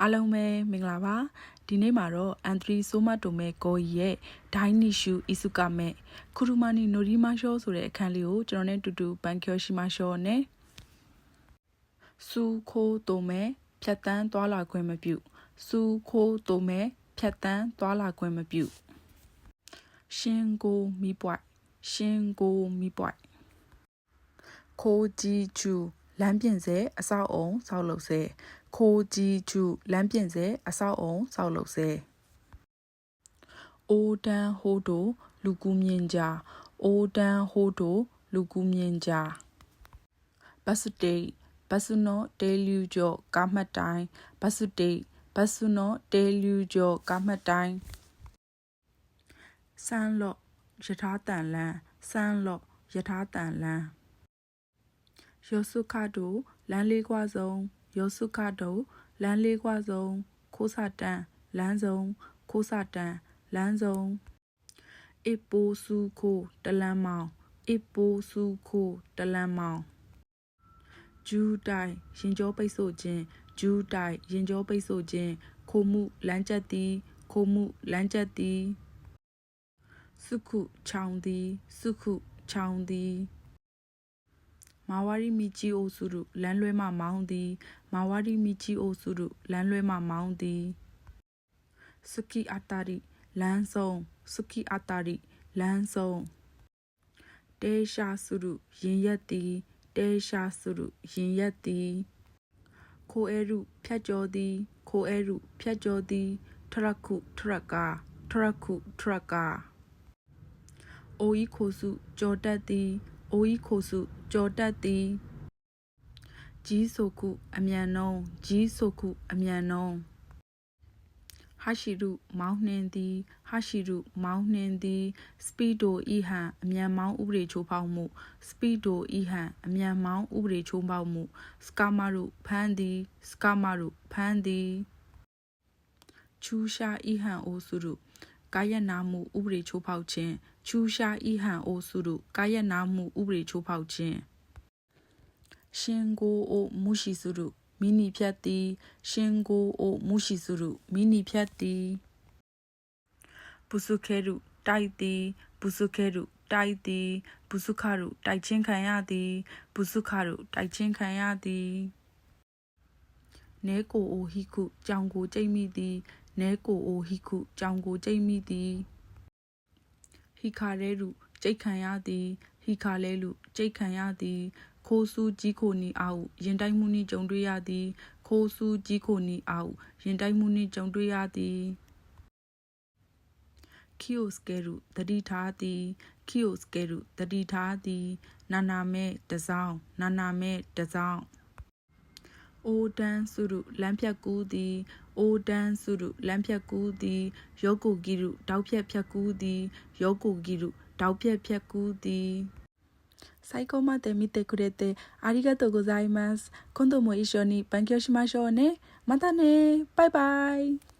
အားလုံးပဲမင်္ဂလာပါဒီနေ့မှာတော့အန်သရီဆိုမတိုမဲကိုကြီးရဲ့ဒိုင်းနီရှူအီစုကမဲခူရူမာနီနိုရီမာရှောဆိုတဲ့အခန်းလေးကိုကျွန်တော်နဲ့တူတူဘန်ကျော်ရှိမာရှောနဲ့စူခိုးတိုမဲဖြတ်တန်းသွားလာခွင့်မပြုစူခိုးတိုမဲဖြတ်တန်းသွားလာခွင့်မပြုရှင်ကိုမီပွိုက်ရှင်ကိုမီပွိုက်ခိုးကြီးချူ လမ်းပြင်စေအဆောက်အုံဆောက်လုပ်စေခိုးကြီးချူလမ်းပြင်စေအဆောက်အုံဆောက်လုပ်စေအိုတန်းဟိုးတိုလူကူမြင့်ကြအိုတန်းဟိုးတိုလူကူမြင့်ကြဘတ်စတေးဘတ်စနောတေလျူကျော်ကာမှတ်တိုင်းဘတ်စတေးဘတ်စနောတေလျူကျော်ကာမှတ်တိုင်းစမ်းလော့ယထာတန်လန်းစမ်းလော့ယထာတန်လန်း ယောစုခတိုလမ်းလေးကွာဆုံးယောစုခတိုလမ်းလေးကွာဆုံးခိုးစာတန်လမ်းဆုံးခိုးစာတန်လမ်းဆုံးအပိုးစုခိုတလန်းမောင်အပိုးစုခိုတလန်းမောင်ဂျူးတိုင်ရင်ကျောပိတ်ဆို့ခြင်းဂျူးတိုင်ရင်ကျောပိတ်ဆို့ခြင်းခိုမှုလမ်းကျက်သည်ခိုမှုလမ်းကျက်သည်စုခုချောင်းသည်စုခုချောင်းသည် မာဝရီမီချီအိုစုရုလမ်းလွဲမှမောင်းသည်မာဝရီမီချီအိုစုရုလမ်းလွဲမှမောင်းသည်စကီအတာရီလမ်းဆုံးစကီအတာရီလမ်းဆုံးတေရှာစုရုရင်ရက်သည်တေရှာစုရုရင်ရက်သည်ခိုအဲရုဖြတ်ကျော်သည်ခိုအဲရုဖြတ်ကျော်သည်ထရခုထရကာထရခုထရကာအိုဤခိုစုကြော်တက်သည် အိုဤခိုစုကြော်တက်သည်ကြီးဆိုခုအမြန်နှုံးကြီးဆိုခုအမြန်နှုံးဟာရှိရုမောင်းနှင်းသည်ဟာရှိရုမောင်းနှင်းသည်စပီဒိုဤဟန်အမြန်မောင်းဥပဒေချိုးဖောက်မှုစပီဒိုဤဟန်အမြန်မောင်းဥပဒေချိုးဖောက်မှုစကာမာရုဖမ်းသည်စကာမာရုဖမ်းသည်ချူရှာဤဟန်အိုစုရုကာယနာမှုဥပဒေချိုးဖောက်ခြင်း ချူရှာဤဟန်အိုစုရုကာယနာမှုဥပဒေချိုးဖောက်ခြင်းရှင်ကိုအိုမူရှိစုရုမိနိဖြတ်သည်ရှင်ကိုအိုမူရှိစုရုမိနိဖြတ်သည်ပုစုခဲရုတိုက်သည်ပုစုခဲရုတိုက်သည်ပုစုခရုတိုက်ချင်းခံရသည်ပုစုခရုတိုက်ချင်းခံရသည်နဲကိုအိုဟိခုကြောင်ကိုကြိတ်မိသည်နဲကိုအိုဟိခုကြောင်ကိုကြိတ်မိသည် ဟိခါရဲရုကြိတ်ခံရသည်ဟိခါလဲလူကြိတ်ခံရသည်ခိုးဆူးကြီးခိုနီအာဟုရင်တိုက်မှုနှင့်ကြုံတွေ့ရသည်ခိုးဆူးကြီးခိုနီအာဟုရင်တိုက်မှုနှင့်ကြုံတွေ့ရသည်ခီယိုစကဲရုတတိထားသည်ခီယိုစကဲရုတတိထားသည်နာနာမဲတစောင်းနာနာမဲတစောင်း အိုတန်းစုရုလမ်းဖြတ်ကူးသည်အိုတန်းစုရုလမ်းဖြတ်ကူးသည်ယောကိုဂီရုတောက်ဖြတ်ဖြတ်ကူးသည်ယောကိုဂီရုတောက်ဖြတ်ဖြတ်ကူးသည်最後まで見てくれてありがとうございます。今度も一緒に勉強しましょうね。またね。バイバイ。